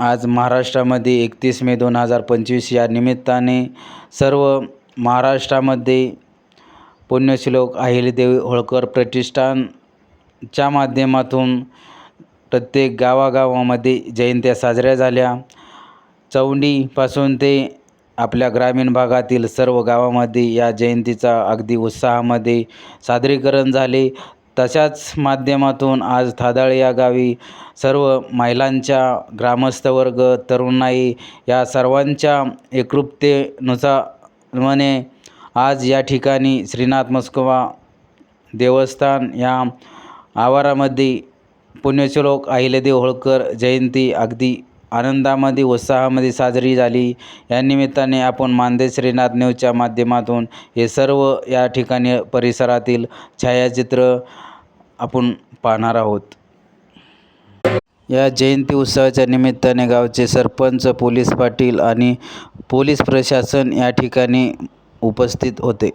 आज महाराष्ट्रामध्ये एकतीस मे दोन हजार पंचवीस या निमित्ताने सर्व महाराष्ट्रामध्ये पुण्यश्लोक अहिल्यादेवी होळकर प्रतिष्ठानच्या माध्यमातून प्रत्येक गावागावामध्ये जयंत्या साजऱ्या झाल्या. चौंडीपासून ते आपल्या ग्रामीण भागातील सर्व गावामध्ये या जयंतीचा अगदी उत्साहामध्ये सादरीकरण झाले. तशाच माध्यमातून आज थादाळ या गावी सर्व महिलांच्या ग्रामस्थ वर्ग तरुणाई या सर्वांच्या एकरूपतेनुसारमने आज या ठिकाणी श्रीनाथ मस्कोबा देवस्थान या आवारामध्ये पुण्यश्लोक अहिल्यादेवी होळकर जयंती अगदी आनंदामध्ये उत्साहामध्ये साजरी झाली. या निमित्ताने आपण मानदे श्रीनाथ न्यूजच्या माध्यमातून हे सर्व या ठिकाणी परिसरातील छायाचित्र आपण पाहणार आहोत. या जयंती उत्सवाच्या निमित्ताने गावचे सरपंच पोलीस पाटील आणि पोलीस प्रशासन या ठिकाणी उपस्थित होते.